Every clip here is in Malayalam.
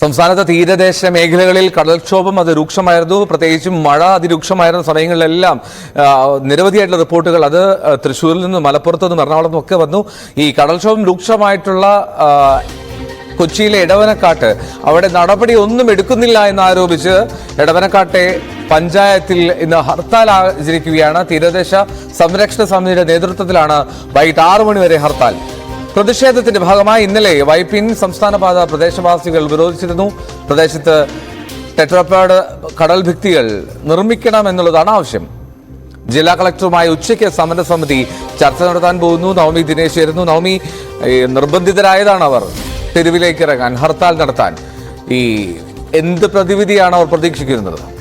സംസ്ഥാനത്തെ തീരദേശ മേഖലകളിൽ കടൽക്ഷോഭം അത് രൂക്ഷമായിരുന്നു. പ്രത്യേകിച്ചും മഴ അതിരൂക്ഷമായിരുന്ന സമയങ്ങളിലെല്ലാം നിരവധിയായിട്ടുള്ള റിപ്പോർട്ടുകൾ അത് തൃശ്ശൂരിൽ നിന്നും മലപ്പുറത്തു നിന്നും എറണാകുളത്തും ഒക്കെ വന്നു. ഈ കടൽക്ഷോഭം രൂക്ഷമായിട്ടുള്ള കൊച്ചിയിലെ ഇടവനക്കാട്ട് അവിടെ നടപടി ഒന്നും എടുക്കുന്നില്ല എന്നാരോപിച്ച് ഇടവനക്കാട്ടെ പഞ്ചായത്തിൽ ഇന്ന് ഹർത്താൽ ആചരിക്കുകയാണ്. തീരദേശ സംരക്ഷണ സമിതിയുടെ നേതൃത്വത്തിലാണ് വൈകിട്ട് ആറു മണിവരെ ഹർത്താൽ. പ്രതിഷേധത്തിന്റെ ഭാഗമായി ഇന്നലെ വൈപ്പിൻ സംസ്ഥാനപാത പ്രദേശവാസികൾ വിരോധിച്ചിരുന്നു. പ്രദേശത്ത് ടെട്രോപാഡ് കടൽ ഭിത്തികൾ നിർമ്മിക്കണം എന്നുള്ളതാണ് ആവശ്യം. ജില്ലാ കളക്ടറുമായി ഉച്ചയ്ക്ക് സമരസമിതി ചർച്ച നടത്താൻ പോകുന്നു. നവമി ദിനേശ് ആയിരുന്നു നവമി നിർബന്ധിതരായതാണ് അവർ. തെരുവിലേക്ക് ഇറങ്ങാൻ ഹർത്താൽ നടത്താൻ. ഈ എന്ത് പ്രതിവിധിയാണ് അവർ പ്രതീക്ഷിക്കുന്നത്?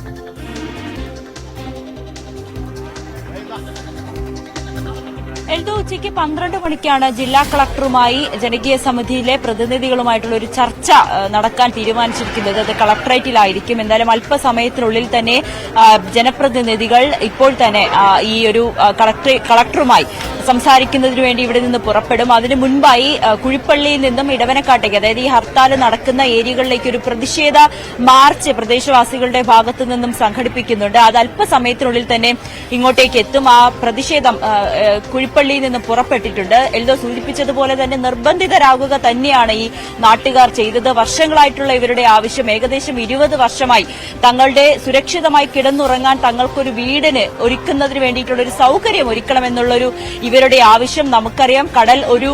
ഉച്ചയ്ക്ക് പന്ത്രണ്ട് മണിക്കാണ് ജില്ലാ കളക്ടറുമായി ജനകീയ സമിതിയിലെ പ്രതിനിധികളുമായിട്ടുള്ള ഒരു ചർച്ച നടക്കാൻ തീരുമാനിച്ചിരിക്കുന്നത്. അത് കളക്ടറേറ്റിലായിരിക്കും. എന്തായാലും അല്പസമയത്തിനുള്ളിൽ തന്നെ ജനപ്രതിനിധികൾ ഇപ്പോൾ തന്നെ ഈ ഒരു കളക്ടറുമായി സംസാരിക്കുന്നതിനു വേണ്ടി ഇവിടെ നിന്ന് പുറപ്പെടും. അതിനു മുൻപായി കുഴിപ്പള്ളിയിൽ നിന്നും ഇടവനക്കാട്ടേക്ക് അതായത് ഈ ഹർത്താൽ നടക്കുന്ന ഏരിയകളിലേക്ക് ഒരു പ്രതിഷേധ മാർച്ച് പ്രദേശവാസികളുടെ ഭാഗത്തു നിന്നും സംഘടിപ്പിക്കുന്നുണ്ട്. അത് അല്പസമയത്തിനുള്ളിൽ തന്നെ ഇങ്ങോട്ടേക്ക് എത്തും. ആ പ്രതിഷേധം കുഴിപ്പള്ളിയിൽ നിന്ന് പുറപ്പെട്ടിട്ടുണ്ട്. എൽദോ സൂചിപ്പിച്ചതുപോലെ തന്നെ നിർബന്ധിതരാകുക തന്നെയാണ് ഈ നാട്ടുകാർ ചെയ്തത്. വർഷങ്ങളായിട്ടുള്ള ഇവരുടെ ആവശ്യം ഏകദേശം ഇരുപത് വർഷമായി. തങ്ങളുടെ സുരക്ഷിതമായി കിടന്നുറങ്ങാൻ തങ്ങൾക്കൊരു വീടിന് ഒരുക്കുന്നതിന് വേണ്ടിയിട്ടുള്ള ഒരു സൗകര്യം ഒരുക്കണമെന്നുള്ളൊരു ഇവരുടെ ആവശ്യം നമുക്കറിയാം. കടൽ ഒരു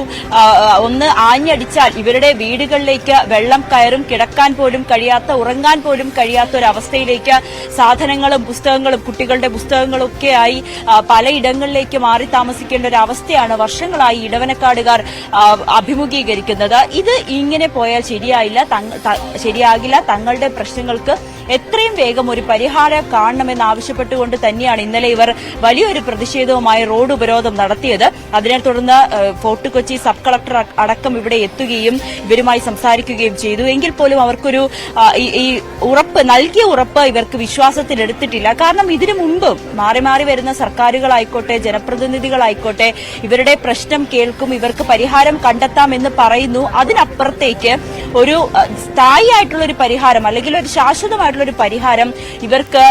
ഒന്ന് ആഞ്ഞടിച്ചാൽ ഇവരുടെ വീടുകളിലേക്ക് വെള്ളം കയറും കിടക്കാൻ പോലും കഴിയാത്ത ഉറങ്ങാൻ പോലും കഴിയാത്ത ഒരു അവസ്ഥയിലേക്ക് സാധനങ്ങളും പുസ്തകങ്ങളും കുട്ടികളുടെ പുസ്തകങ്ങളും ഒക്കെയായി പലയിടങ്ങളിലേക്ക് മാറി താമസിക്കേണ്ട ഒരു അവസ്ഥയാണ് വർഷങ്ങളായി ഇടവനക്കാടുകാർ അഭിമുഖീകരിക്കുന്നത്. ഇത് ഇങ്ങനെ പോയാൽ ശരിയായില്ല ശരിയാകില്ല. തങ്ങളുടെ പ്രശ്നങ്ങൾക്ക് എത്രയും വേഗം ഒരു പരിഹാരം കാണണമെന്ന് ആവശ്യപ്പെട്ടുകൊണ്ട് തന്നെയാണ് ഇന്നലെ ഇവർ വലിയൊരു പ്രതിഷേധവുമായി റോഡ് ഉപരോധം നടത്തിയത്. അതിനെ തുടർന്ന് ഫോർട്ട് കൊച്ചി സബ് കളക്ടർ അടക്കം ഇവിടെ എത്തുകയും ഇവരുമായി സംസാരിക്കുകയും ചെയ്തു. എങ്കിൽ പോലും അവർക്കൊരു ഈ- ഉറപ്പ് നൽകിയ ഉറപ്പ് ഇവർക്ക് വിശ്വാസത്തിലെടുത്തിട്ടില്ല കാരണം ഇതിനു മുമ്പ് മാറി മാറി വരുന്ന സർക്കാരുകളായിക്കോട്ടെ ജനപ്രതിനിധികളായിക്കോട്ടെ ഇവരുടെ പ്രശ്നം കേൾക്കും ഇവർക്ക് പരിഹാരം കണ്ടെത്താം എന്ന് പറയുന്നു. അതിനപ്പുറത്തേക്ക് ഒരു സ്ഥായിയായിട്ടുള്ള ഒരു പരിഹാരം അല്ലെങ്കിൽ ഒരു ശാശ്വതമായിട്ടുള്ള ഒരു പരിഹാരം ഇവർക്ക്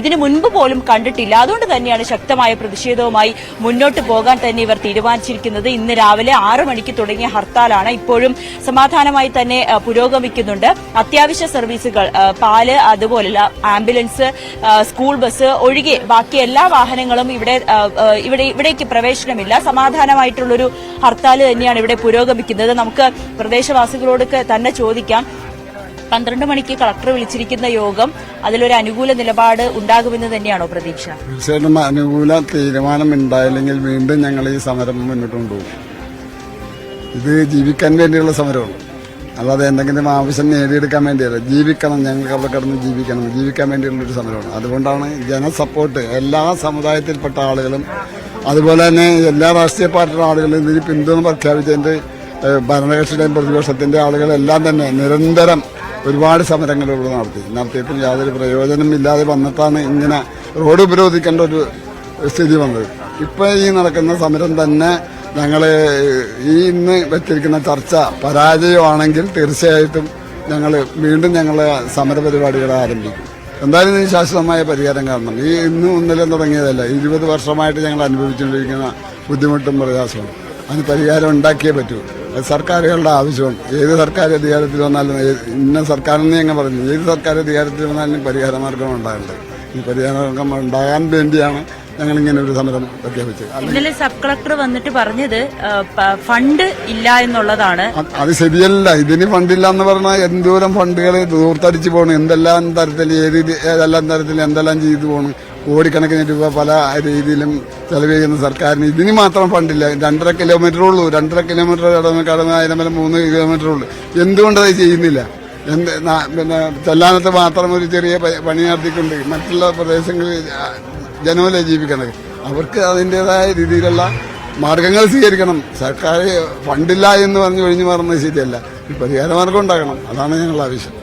ഇതിനു മുൻപ് പോലും കണ്ടിട്ടില്ല. അതുകൊണ്ട് തന്നെയാണ് ശക്തമായ പ്രതിഷേധവുമായി മുന്നോട്ട് പോകാൻ തന്നെ ഇവർ തീരുമാനിച്ചിരിക്കുന്നത്. ഇന്ന് രാവിലെ ആറു മണിക്ക് തുടങ്ങിയ ഹർത്താലാണ് ഇപ്പോഴും സമാധാനമായി തന്നെ പുരോഗമിക്കുന്നുണ്ട്. അത്യാവശ്യ സർവീസുകൾ പാൽ അതുപോലുള്ള ആംബുലൻസ് സ്കൂൾ ബസ് ഒഴികെ ബാക്കി എല്ലാ വാഹനങ്ങളും ഇവിടെ ഇവിടെ ഇവിടേക്ക് പ്രവേശനമില്ല. സമാധാനമായിട്ടുള്ളൊരു ഹർത്താൽ തന്നെയാണ് ഇവിടെ പുരോഗമിക്കുന്നത്. നമുക്ക് പ്രദേശവാസികളോട് തന്നെ ചോദിക്കാം. പന്ത്രണ്ട് മണിക്ക് കളക്ടർ വിളിച്ചിരിക്കുന്ന യോഗം അതിലൊരു അനുകൂല നിലപാട് ഉണ്ടാകുമെന്ന് തന്നെയാണോ പ്രതീക്ഷ? തീർച്ചയായിട്ടും അനുകൂല തീരുമാനം ഉണ്ടായില്ലെങ്കിൽ വീണ്ടും ഞങ്ങൾ ഈ സമരം മുന്നോട്ട് കൊണ്ടുപോകും ഇത് ജീവിക്കാൻ വേണ്ടിയുള്ള സമരമാണ്. അല്ലാതെ എന്തെങ്കിലും ആവശ്യം നേടിയെടുക്കാൻ വേണ്ടിയല്ല. ജീവിക്കണം ഞങ്ങൾക്ക് അവിടെ കിടന്ന് ജീവിക്കണം. ജീവിക്കാൻ വേണ്ടിയുള്ള ഒരു സമരമാണ്. അതുകൊണ്ടാണ് ജനസപ്പോർട്ട് എല്ലാ സമുദായത്തിൽപ്പെട്ട ആളുകളും അതുപോലെ തന്നെ എല്ലാ രാഷ്ട്രീയ പാർട്ടിയുടെ ആളുകളും ഇതിന് പിന്തുണ പ്രഖ്യാപിച്ചതിന്റെ ഭരണകക്ഷിയുടെയും പ്രതിപക്ഷത്തിന്റെ ആളുകളെല്ലാം തന്നെ നിരന്തരം ഒരുപാട് സമരങ്ങൾ ഇവിടെ നടത്തി. നടത്തിയിട്ടും യാതൊരു പ്രയോജനം ഇല്ലാതെ വന്നിട്ടാണ് ഇങ്ങനെ റോഡ് ഉപരോധിക്കേണ്ട ഒരു സ്ഥിതി വന്നത്. ഇപ്പോൾ ഈ നടക്കുന്ന സമരം തന്നെ ഞങ്ങൾ ഈ ഇന്ന് വെച്ചിരിക്കുന്ന ചർച്ച പരാജയമാണെങ്കിൽ തീർച്ചയായിട്ടും ഞങ്ങൾ വീണ്ടും ഞങ്ങളെ സമരപരിപാടികൾ ആരംഭിക്കും. എന്തായാലും ഇതിന് ശാശ്വതമായ പരിഹാരം കാണണം. ഈ ഇന്നും ഇന്നലെ തുടങ്ങിയതല്ല. ഇരുപത് വർഷമായിട്ട് ഞങ്ങൾ അനുഭവിച്ചുകൊണ്ടിരിക്കുന്ന ബുദ്ധിമുട്ടും പ്രയാസവും. അതിന് പരിഹാരം ഉണ്ടാക്കിയേ പറ്റൂ. അത് സർക്കാരുകളുടെ ആവശ്യമാണ്. ഏത് സർക്കാർ അധികാരത്തിൽ വന്നാലും ഇന്ന സർക്കാരെന്ന് ഞങ്ങൾ പറഞ്ഞു. ഏത് സർക്കാർ അധികാരത്തിൽ വന്നാലും പരിഹാര മാർഗം ഉണ്ടാകേണ്ടത് ഈ പരിഹാര മാർഗം ഉണ്ടാകാൻ വേണ്ടിയാണ് ഞങ്ങൾ ഇങ്ങനെ ഒരു സമരം പ്രഖ്യാപിച്ചത്. ഇന്നലെ സബ് കളക്ടർ വന്നിട്ട് പറഞ്ഞത് ഫണ്ട് ഇല്ല എന്നുള്ളതാണ്. അത് അത് ശരിയല്ല. ഇതിന് ഫണ്ടില്ല എന്ന് പറഞ്ഞാൽ എന്തോരം ഫണ്ടുകൾ ദൂർത്തടിച്ചു പോകണം എന്തെല്ലാം തരത്തിൽ ഏത് ഏതെല്ലാം തരത്തിൽ എന്തെല്ലാം ചെയ്തു പോകണം കോടിക്കണക്കിന് രൂപ പല രീതിയിലും ചെലവ് ചെയ്യുന്ന സർക്കാരിന് ഇതിന് മാത്രം ഫണ്ടില്ല. രണ്ടര കിലോമീറ്റർ ഉള്ളൂ. രണ്ടര കിലോമീറ്റർ കടന്ന് കടന്ന് അതിനെ മൂന്ന് കിലോമീറ്റർ ഉള്ളൂ. എന്തുകൊണ്ടത് ചെയ്യുന്നില്ല? എന്ത് പിന്നെ ചെല്ലാനത്ത് മാത്രം ഒരു ചെറിയ പണി നടത്തിക്കൊണ്ട് മറ്റുള്ള പ്രദേശങ്ങളിൽ ജനമല്ലേ ജീവിക്കണത്. അവർക്ക് അതിന്റെതായ രീതിയിലുള്ള മാർഗങ്ങൾ സ്വീകരിക്കണം. സർക്കാർ ഫണ്ടില്ല എന്ന് പറഞ്ഞു ഒഴിഞ്ഞു മാറുന്നത് ശരിയല്ല. ഒരു പരിഹാര മാർഗം ഉണ്ടാകണം. അതാണ് ഞങ്ങളുടെ ആവശ്യം.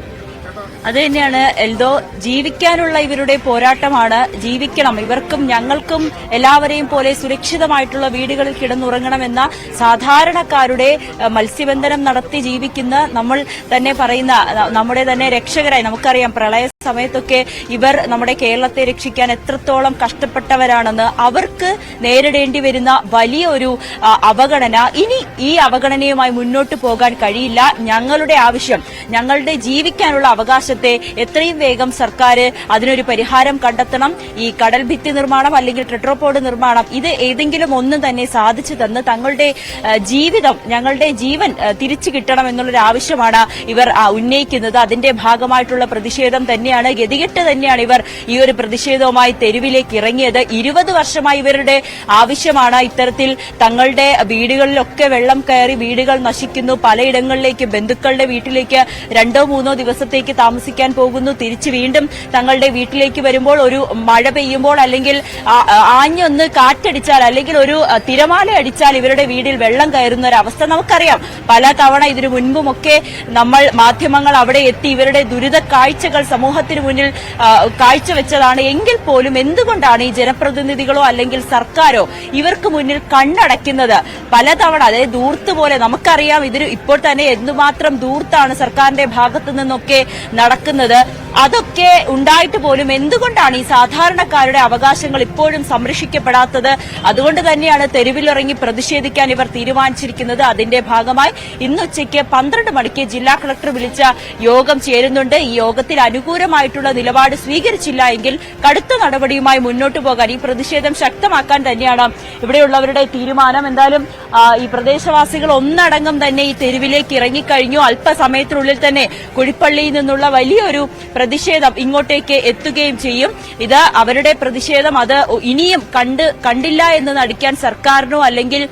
അത് തന്നെയാണ് എൽദോ ജീവിക്കാനുള്ള ഇവരുടെ പോരാട്ടമാണ്. ജീവിക്കണം. ഇവർക്കും ഞങ്ങൾക്കും എല്ലാവരെയും പോലെ സുരക്ഷിതമായിട്ടുള്ള വീടുകളിൽ കിടന്നുറങ്ങണമെന്ന സാധാരണക്കാരുടെ മത്സ്യബന്ധനം നടത്തി ജീവിക്കുന്ന നമ്മൾ തന്നെ പറയുന്ന നമ്മുടെ തന്നെ രക്ഷകരായി നമുക്കറിയാം പ്രളയ സമയത്തൊക്കെ ഇവർ നമ്മുടെ കേരളത്തെ രക്ഷിക്കാൻ എത്രത്തോളം കഷ്ടപ്പെട്ടവരാണെന്ന് അവർക്ക് നേരിടേണ്ടി വരുന്ന വലിയ ഒരു അവഗണന. ഇനി ഈ അവഗണനയുമായി മുന്നോട്ട് പോകാൻ കഴിയില്ല. ഞങ്ങളുടെ ആവശ്യം ഞങ്ങളുടെ ജീവിക്കാനുള്ള അവകാശത്തെ എത്രയും വേഗം സർക്കാർ അതിനൊരു പരിഹാരം കണ്ടെത്തണം. ഈ കടൽ ഭിത്തി നിർമ്മാണം അല്ലെങ്കിൽ ടെട്രോപോഡ് നിർമ്മാണം ഇത് ഏതെങ്കിലും ഒന്ന് തന്നെ സാധിച്ചു തന്ന് തങ്ങളുടെ ജീവിതം ഞങ്ങളുടെ ജീവൻ തിരിച്ചു കിട്ടണം എന്നുള്ളൊരു ആവശ്യമാണ് ഇവർ ഉന്നയിക്കുന്നത്. അതിന്റെ ഭാഗമായിട്ടുള്ള പ്രതിഷേധം തന്നെയാണ് ഗതികെട്ട് തന്നെയാണ് ഇവർ ഈ ഒരു പ്രതിഷേധവുമായി തെരുവിലേക്ക് ഇറങ്ങിയത്. ഇരുപത് വർഷമായി ഇവരുടെ ആവശ്യമാണ്. ഇത്തരത്തിൽ തങ്ങളുടെ വീടുകളിലൊക്കെ വെള്ളം കയറി വീടുകൾ നശിക്കുന്നു. പലയിടങ്ങളിലേക്ക് ബന്ധുക്കളുടെ വീട്ടിലേക്ക് രണ്ടോ മൂന്നോ ദിവസത്തേക്ക് താമസിക്കാൻ പോകുന്നു. തിരിച്ച് വീണ്ടും തങ്ങളുടെ വീട്ടിലേക്ക് വരുമ്പോൾ ഒരു മഴ പെയ്യുമ്പോൾ അല്ലെങ്കിൽ ആഞ്ഞൊന്ന് കാറ്റടിച്ചാൽ അല്ലെങ്കിൽ ഒരു തിരമാല അടിച്ചാൽ ഇവരുടെ വീടിൽ വെള്ളം കയറുന്ന ഒരു അവസ്ഥ നമുക്കറിയാം. പല തവണ ഇതിനു മുൻപുമൊക്കെ നമ്മൾ മാധ്യമങ്ങൾ അവിടെ എത്തി ഇവരുടെ ദുരിത കാഴ്ചകൾ സമൂഹത്തിന് മുന്നിൽ കാഴ്ചവെച്ചതാണ്. എങ്കിൽ പോലും എന്തുകൊണ്ടാണ് ഈ ജനപ്രതിനിധികളോ അല്ലെങ്കിൽ സർക്കാരോ ഇവർക്ക് മുന്നിൽ കണ്ണടയ്ക്കുന്നത്? പലതവണ അതായത് ദൂർത്ത് പോലെ നമുക്കറിയാം ഇതിന് ഇപ്പോൾ തന്നെ എന്തുമാത്രം ദൂർത്താണ് സർക്കാരിന്റെ ഭാഗത്തു നിന്നൊക്കെ നടക്കുന്നത്. അതൊക്കെ ഉണ്ടായിട്ട് പോലും എന്തുകൊണ്ടാണ് ഈ സാധാരണക്കാരുടെ അവകാശങ്ങൾ ഇപ്പോഴും സംരക്ഷിക്കപ്പെടാത്തത്? അതുകൊണ്ട് തന്നെയാണ് തെരുവിലിറങ്ങി പ്രതിഷേധിക്കാൻ ഇവർ തീരുമാനിച്ചിരിക്കുന്നത്. അതിന്റെ ഭാഗമായി ഇന്നുച്ചയ്ക്ക് പന്ത്രണ്ട് മണിക്ക് ജില്ലാ കളക്ടർ വിളിച്ച യോഗം ചേരുന്നുണ്ട്. ഈ യോഗത്തിൽ അനുകൂലമായിട്ടുള്ള നിലപാട് സ്വീകരിച്ചില്ല എങ്കിൽ കടുത്ത നടപടിയുമായി മുന്നോട്ട് പോകാൻ ഈ പ്രതിഷേധം ശക്തമാക്കാൻ തന്നെയാണ് ഇവിടെയുള്ളവരുടെ തീരുമാനം. എന്തായാലും ഈ പ്രദേശവാസികൾ ഒന്നടങ്കം തന്നെ ഈ തെരുവിലേക്ക് ഇറങ്ങിക്കഴിഞ്ഞു. അല്പസമയത്തിനുള്ളിൽ തന്നെ കുഴിപ്പള്ളിയിൽ നിന്നുള്ള വലിയൊരു പ്രതിഷേധം ഇങ്ങോട്ടേക്ക് എത്തുകയും ചെയ്യും. ഇത് അവരുടെ പ്രതിഷേധം. അത് ഇനിയും കണ്ട് കണ്ടില്ല എന്ന് നടിക്കാൻ സർക്കാരിനോ അല്ലെങ്കിൽ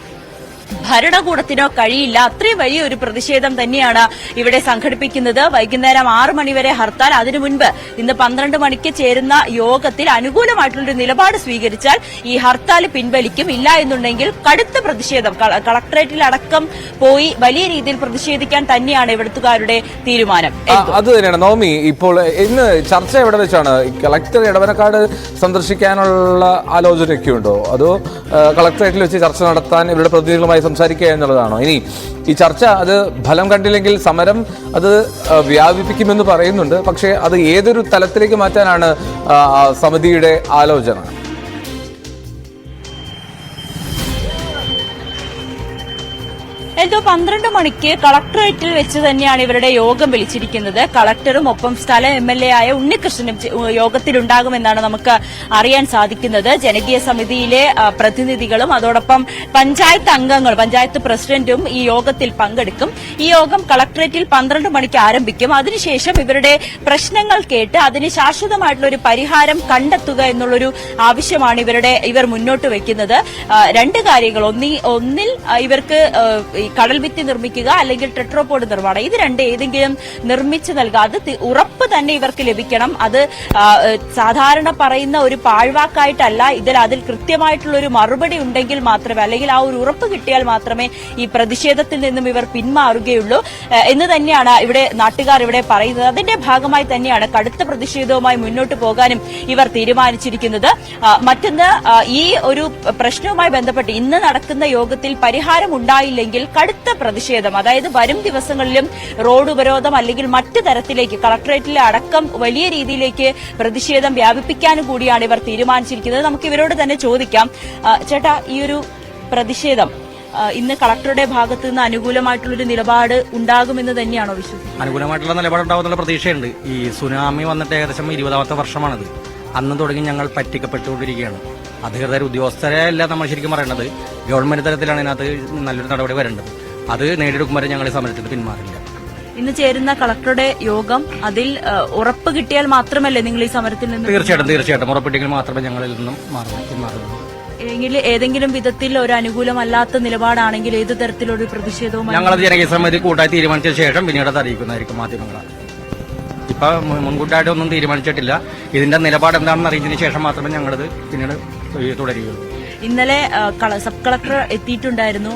ഭരണകൂടത്തിനോ കഴിയില്ല. അത്രയും വലിയ ഒരു പ്രതിഷേധം തന്നെയാണ് ഇവിടെ സംഘടിപ്പിക്കുന്നത്. വൈകുന്നേരം ആറ് മണിവരെ ഹർത്താൽ. അതിനു മുൻപ് ഇന്ന് പന്ത്രണ്ട് മണിക്ക് ചേരുന്ന യോഗത്തിൽ അനുകൂലമായിട്ടുള്ളൊരു നിലപാട് സ്വീകരിച്ചാൽ ഈ ഹർത്താൽ പിൻവലിക്കും. ഇല്ല എന്നുണ്ടെങ്കിൽ കടുത്ത പ്രതിഷേധം. കള- കളക്ടറേറ്റിൽ അടക്കം പോയി വലിയ രീതിയിൽ പ്രതിഷേധിക്കാൻ തന്നെയാണ് ഇവിടുത്തുകാരുടെ തീരുമാനം. അത് തന്നെയാണ്. നോമി ഇപ്പോൾ ഇന്ന് ചർച്ച എവിടെ വെച്ചാണ്? കളക്ടർ ഇടവനക്കാട് സന്ദർശിക്കാനുള്ള ആലോചനയൊക്കെ ഉണ്ടോ? അതോ കളക്ടറേറ്റിൽ വെച്ച് ചർച്ച നടത്താൻ ഇവരുടെ പ്രതിനിധികളുമായി സംസാരിക്കുക എന്നുള്ളതാണോ? ഇനി ഈ ചർച്ച അത് ഫലം കണ്ടില്ലെങ്കിൽ സമരം അത് വ്യാപിപ്പിക്കുമെന്ന് പറയുന്നുണ്ട്. പക്ഷേ അത് ഏതൊരു തലത്തിലേക്ക് മാറ്റാനാണ് സമിതിയുടെ ആലോചന? എന്തോ പന്ത്രണ്ട് മണിക്ക് കളക്ടറേറ്റിൽ വെച്ച് തന്നെയാണ് ഇവരുടെ യോഗം വിളിച്ചിരിക്കുന്നത്. കളക്ടറും ഒപ്പം സ്ഥല എം എൽ എ ആയ ഉണ്ണികൃഷ്ണനും യോഗത്തിലുണ്ടാകുമെന്നാണ് നമുക്ക് അറിയാൻ സാധിക്കുന്നത്. ജനകീയ സമിതിയിലെ പ്രതിനിധികളും അതോടൊപ്പം പഞ്ചായത്ത് അംഗങ്ങൾ പഞ്ചായത്ത് പ്രസിഡന്റും ഈ യോഗത്തിൽ പങ്കെടുക്കും. ഈ യോഗം കളക്ടറേറ്റിൽ പന്ത്രണ്ട് മണിക്ക് ആരംഭിക്കും. അതിനുശേഷം ഇവരുടെ പ്രശ്നങ്ങൾ കേട്ട് അതിന് ശാശ്വതമായിട്ടുള്ള ഒരു പരിഹാരം കണ്ടെത്തുക എന്നുള്ളൊരു ആവശ്യമാണ് ഇവരുടെ ഇവർ മുന്നോട്ട് വെക്കുന്നത്. രണ്ട് കാര്യങ്ങൾ. ഒന്നി ഒന്നിൽ ഇവർക്ക് ഭിത്തി നിർമ്മിക്കുക അല്ലെങ്കിൽ ടെട്രോപോഡ് നിർമ്മാണം. ഇത് രണ്ട് ഏതെങ്കിലും നിർമ്മിച്ചു അത് ഉറപ്പ് തന്നെ ഇവർക്ക് ലഭിക്കണം. അത് സാധാരണ പറയുന്ന ഒരു പാഴ്വാക്കായിട്ടല്ല. ഇതിൽ അതിൽ കൃത്യമായിട്ടുള്ള ഒരു മറുപടി ഉണ്ടെങ്കിൽ മാത്രമേ അല്ലെങ്കിൽ ആ ഒരു ഉറപ്പ് കിട്ടിയാൽ മാത്രമേ ഈ പ്രതിഷേധത്തിൽ നിന്നും ഇവർ പിന്മാറുകയുള്ളൂ. എന്ന് തന്നെയാണ് ഇവിടെ നാട്ടുകാർ ഇവിടെ പറയുന്നത്. അതിന്റെ ഭാഗമായി തന്നെയാണ് കടുത്ത പ്രതിഷേധവുമായി മുന്നോട്ട് പോകാനും ഇവർ തീരുമാനിച്ചിരിക്കുന്നത്. മറ്റൊന്ന് ഈ ഒരു പ്രശ്നവുമായി ബന്ധപ്പെട്ട് ഇന്ന് നടക്കുന്ന യോഗത്തിൽ പരിഹാരം ഉണ്ടായില്ലെങ്കിൽ കടുത്ത പ്രതിഷേധം. അതായത് വരും ദിവസങ്ങളിലും റോഡ് ഉപരോധം അല്ലെങ്കിൽ മറ്റു തരത്തിലേക്ക് കളക്ടറേറ്റിലെ അടക്കം വലിയ രീതിയിലേക്ക് പ്രതിഷേധം വ്യാപിപ്പിക്കാനും കൂടിയാണ് ഇവർ തീരുമാനിച്ചിരിക്കുന്നത്. നമുക്ക് ഇവരോട് തന്നെ ചോദിക്കാം. ചേട്ടാ ഈ ഒരു പ്രതിഷേധം ഇന്ന് കളക്ടറുടെ ഭാഗത്ത് നിന്ന് അനുകൂലമായിട്ടുള്ളൊരു നിലപാട് ഉണ്ടാകുമെന്ന് തന്നെയാണോ വിശ്വസിക്കുന്നത്? അനുകൂലമായിട്ടുള്ള നിലപാടുണ്ടാവുന്നുള്ള പ്രതീക്ഷയുണ്ട്. ഈ സുനാമി വന്നിട്ട് ഏകദേശം ഇരുപതാമത്തെ വർഷമാണത്. അന്ന് തുടങ്ങി ഞങ്ങൾ പറ്റിക്കപ്പെട്ടുകൊണ്ടിരിക്കുകയാണ്. അധികൃതർ ഉദ്യോഗസ്ഥരെ അല്ല നമ്മൾ ശരിക്കും പറയേണ്ടത് ഗവൺമെന്റ് തലത്തിലാണ് ഇതിനകത്ത് നല്ലൊരു നടപടി വരേണ്ടത്. അത് നേടിയെടുക്കും വരെ ഞങ്ങൾ സമരത്തിൽ പിന്മാറില്ല. ഇന്ന് ചേരുന്ന കളക്ടറുടെ യോഗം അതിൽ ഉറപ്പ് കിട്ടിയാൽ മാത്രമല്ലേ നിങ്ങൾ ഈ സമരത്തിൽ നിന്ന് തീർച്ചയായിട്ടും തീർച്ചയായിട്ടും. ഉറപ്പിട്ടെങ്കിൽ മാത്രമേ ഞങ്ങളിൽ നിന്നും പിന്മാറുള്ളൂ. ഏതെങ്കിലും വിധത്തിൽ ഒരു അനുകൂലമല്ലാത്ത നിലപാടാണെങ്കിൽ ഏത് തരത്തിലൊരു പ്രതിഷേധവും ഞങ്ങൾ ജനകീയ സമിതി കൂട്ടായി തീരുമാനിച്ച ശേഷം പിന്നീട് അത് അറിയിക്കുന്നതായിരിക്കും മാധ്യമങ്ങൾ ഇപ്പൊ മുൻകൂട്ടായിട്ട് ഒന്നും തീരുമാനിച്ചിട്ടില്ല. ഇതിന്റെ നിലപാട് എന്താണെന്ന് അറിയിച്ചതിന് ശേഷം മാത്രമേ ഞങ്ങളത് പിന്നീട് തുടരുകയുള്ളൂ. ഇന്നലെ സബ് കളക്ടർ എത്തിയിട്ടുണ്ടായിരുന്നു.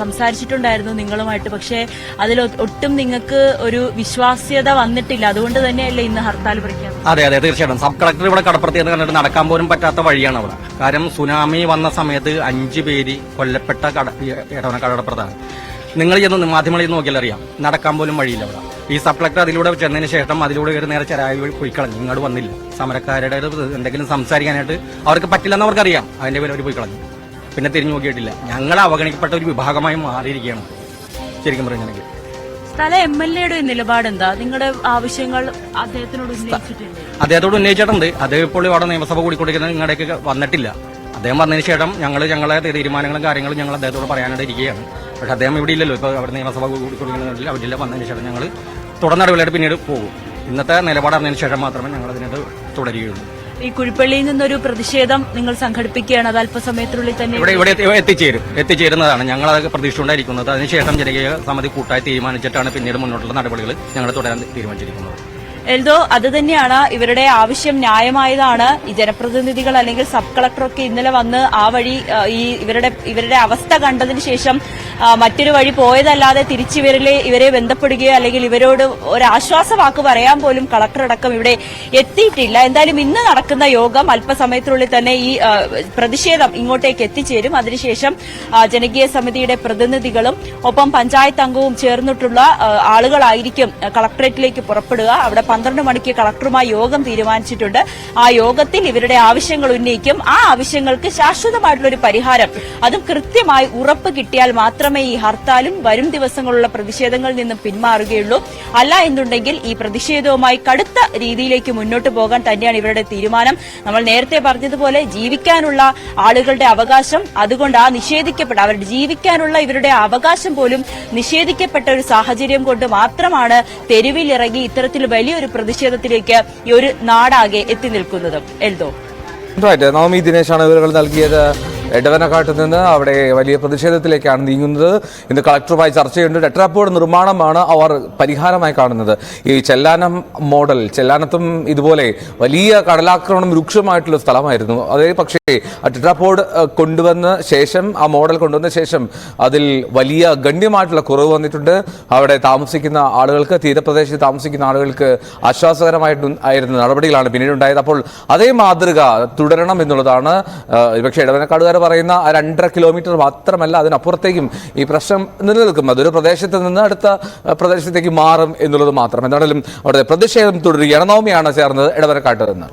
സംസാരിച്ചിട്ടുണ്ടായിരുന്നു നിങ്ങളുമായിട്ട്. പക്ഷേ അതിൽ ഒട്ടും നിങ്ങൾക്ക് ഒരു വിശ്വാസ്യത വന്നിട്ടില്ല. അതുകൊണ്ട് തന്നെയല്ലേ ഇന്ന് ഹർത്താൽ പ്രഖ്യാപനം? അതെ അതെ തീർച്ചയായിട്ടും. സബ് കളക്ടർ ഇവിടെ കടപ്പുറത്ത് എന്ന് കണ്ടിട്ട് നടക്കാൻ പോലും പറ്റാത്ത വഴിയാണ് അവിടെ. കാരണം സുനാമി വന്ന സമയത്ത് അഞ്ചു പേര് കൊല്ലപ്പെട്ട കട കടപ്പുറത്താണ്. നിങ്ങൾ ചെന്ന് മാധ്യമങ്ങളിൽ നോക്കിയാൽ അറിയാം. നടക്കാൻ പോലും വഴിയില്ല അവിടെ. ഈ സബ് കളക്ടർ അതിലൂടെ ചെന്നതിന് ശേഷം അതിലൂടെ ഒരു നേരെ ചെരായി വഴി പോയി കളഞ്ഞു. ഇങ്ങോട്ട് വന്നില്ല. സമരക്കാരുടെ എന്തെങ്കിലും സംസാരിക്കാനായിട്ട് അവർക്ക് പറ്റില്ലെന്ന് അവർക്കറിയാം. അതിന്റെ പേര് അവർ പോയി കളഞ്ഞു. പിന്നെ തിരിഞ്ഞു നോക്കിയിട്ടില്ല. ഞങ്ങൾ അവഗണിക്കപ്പെട്ട ഒരു വിഭാഗമായി മാറിയിരിക്കുകയാണ്. ശരിക്കും പറഞ്ഞെങ്കിൽ സ്ഥല എം എൽ എയുടെ നിലപാട് എന്താ നിങ്ങളുടെ ആവശ്യങ്ങൾ അദ്ദേഹത്തിനോട് ഉന്നയിച്ചിട്ടുണ്ട് അദ്ദേഹത്തോട് ഉന്നയിച്ചിട്ടുണ്ട്. അദ്ദേഹം ഇപ്പോൾ ഇവിടെ നിയമസഭ കൂടിക്കൊണ്ടിരിക്കുന്നത് നിങ്ങളുടെയൊക്കെ വന്നിട്ടില്ല. അദ്ദേഹം വന്നതിന് ശേഷം ഞങ്ങൾ ഞങ്ങളെ തീരുമാനങ്ങളും കാര്യങ്ങളും ഞങ്ങൾ അദ്ദേഹത്തോട് പറയാനായിട്ട് ഇരിക്കുകയാണ്. പക്ഷെ അദ്ദേഹം ഇവിടെ ഇല്ലല്ലോ. ഇപ്പോൾ അവിടെ നിയമസഭ കൂടിക്കൊണ്ടിരിക്കുന്നതിൽ അവരില്ല വന്നതിന് ശേഷം ഞങ്ങൾ തുടർ നടപടിയായിട്ട് പിന്നീട് പോകും. ഇന്നത്തെ നിലപാട് അറിഞ്ഞതിന് ശേഷം മാത്രമേ ഞങ്ങൾ അതിനകത്ത് തുടരുകയുള്ളൂ. ഈ കുഴിപ്പള്ളിയിൽ നിന്നൊരു പ്രതിഷേധം നിങ്ങൾ സംഘടിപ്പിക്കുകയാണ്. അത് അല്പസമയത്തിനുള്ളിൽ തന്നെ ഇവിടെ ഇവിടെ എത്തി- എത്തിച്ചേരും. എത്തിച്ചേരുന്നതാണ്. ഞങ്ങൾ അത് പ്രതീക്ഷിച്ചുകൊണ്ടായിരിക്കുന്നത്. അതിനുശേഷം ജനകീയ സമിതി കൂട്ടായി തീരുമാനിച്ചിട്ടാണ് പിന്നീട് മുന്നോട്ടുള്ള നടപടികൾ ഞങ്ങൾ തുടരാൻ തീരുമാനിച്ചിരിക്കുന്നത്. എൽദോ അത് തന്നെയാണ് ഇവരുടെ ആവശ്യം ന്യായമായതാണ്. ഈ ജനപ്രതിനിധികൾ അല്ലെങ്കിൽ സബ് കളക്ടറൊക്കെ ഇന്നലെ വന്ന് ആ വഴി ഈ ഇവരുടെ ഇവരുടെ അവസ്ഥ കണ്ടതിന് ശേഷം മറ്റൊരു വഴി പോയതല്ലാതെ തിരിച്ചിവരിലെ ഇവരെ ബന്ധപ്പെടുകയോ അല്ലെങ്കിൽ ഇവരോട് ഒരു ആശ്വാസവാക്ക് പറയാൻ പോലും കളക്ടർ അടക്കം ഇവിടെ എത്തിയിട്ടില്ല. എന്തായാലും ഇന്ന് നടക്കുന്ന യോഗം അല്പസമയത്തിനുള്ളിൽ തന്നെ ഈ പ്രതിഷേധം ഇങ്ങോട്ടേക്ക് എത്തിച്ചേരും. അതിനുശേഷം ജനകീയ സമിതിയുടെ പ്രതിനിധികളും ഒപ്പം പഞ്ചായത്ത് അംഗവും ചേർന്നിട്ടുള്ള ആളുകളായിരിക്കും കളക്ടറേറ്റിലേക്ക് പുറപ്പെടുക. അവിടെ പന്ത്രണ്ട് മണിക്ക് കളക്ടറുമായി യോഗം തീരുമാനിച്ചിട്ടുണ്ട്. ആ യോഗത്തിൽ ഇവരുടെ ആവശ്യങ്ങൾ ഉന്നയിക്കും. ആ ആവശ്യങ്ങൾക്ക് ശാശ്വതമായിട്ടുള്ള ഒരു പരിഹാരം. അതും കൃത്യമായി ഉറപ്പ് കിട്ടിയാൽ മാത്രമേ ഈ ഹർത്താലും വരും ദിവസങ്ങളുള്ള പ്രതിഷേധങ്ങളിൽ നിന്നും പിന്മാറുകയുള്ളൂ. അല്ല എന്നുണ്ടെങ്കിൽ ഈ പ്രതിഷേധവുമായി കടുത്ത രീതിയിലേക്ക് മുന്നോട്ട് പോകാൻ തന്നെയാണ് ഇവരുടെ തീരുമാനം. നമ്മൾ നേരത്തെ പറഞ്ഞതുപോലെ ജീവിക്കാനുള്ള ആളുകളുടെ അവകാശം അതുകൊണ്ട് ആ നിഷേധിക്കപ്പെട്ട അവരുടെ ജീവിക്കാനുള്ള ഇവരുടെ അവകാശം പോലും നിഷേധിക്കപ്പെട്ട ഒരു സാഹചര്യം കൊണ്ട് മാത്രമാണ് തെരുവിലിറങ്ങി ഇത്തരത്തിൽ വലിയൊരു പ്രതിഷേധത്തിലേക്ക് ഈ ഒരു നാടാകെ എത്തി നിൽക്കുന്നതും. എൽദോ. ദിനേശാണ് വിവരങ്ങൾ നൽകിയത്. എടവനക്കാട്ട് നിന്ന് അവിടെ വലിയ പ്രതിഷേധത്തിലേക്കാണ് നീങ്ങുന്നത്. ഇന്ന് കളക്ടറുമായി ചർച്ചയുണ്ട്. ടെട്രാപ്പോഡ് നിർമ്മാണമാണ് അവർ പരിഹാരമായി കാണുന്നത്. ഈ ചെല്ലാനം മോഡൽ ചെല്ലാനത്തും ഇതുപോലെ വലിയ കടലാക്രമണം രൂക്ഷമായിട്ടുള്ള സ്ഥലമായിരുന്നു. അതേ പക്ഷേ ടെട്രാപ്പോഡ് കൊണ്ടുവന്ന ശേഷം ആ മോഡൽ കൊണ്ടുവന്ന ശേഷം അതിൽ വലിയ ഗണ്യമായിട്ടുള്ള കുറവ് വന്നിട്ടുണ്ട്. അവിടെ താമസിക്കുന്ന ആളുകൾക്ക് തീരപ്രദേശത്ത് താമസിക്കുന്ന ആളുകൾക്ക് ആശ്വാസകരമായിട്ട് ആയിരുന്ന നടപടികളാണ് പിന്നീട് ഉണ്ടായത് അപ്പോൾ അതേ മാതൃക തുടരണം എന്നുള്ളതാണ് പക്ഷേ ഇടവനക്കാടുകാർ പറയുന്ന ആ രണ്ടര കിലോമീറ്റർ മാത്രമല്ല അതിനപ്പുറത്തേക്കും ഈ പ്രശ്നം നിലനിൽക്കും അതൊരു പ്രദേശത്ത് നിന്ന് അടുത്ത പ്രദേശത്തേക്ക് മാറും എന്നുള്ളത് മാത്രം. എന്താണെങ്കിലും അവിടെ പ്രതിഷേധം തുടരുകയാണ്. നവമിയാണ് ചേർന്നത് ഇടവരക്കാട്ട് നിന്ന്.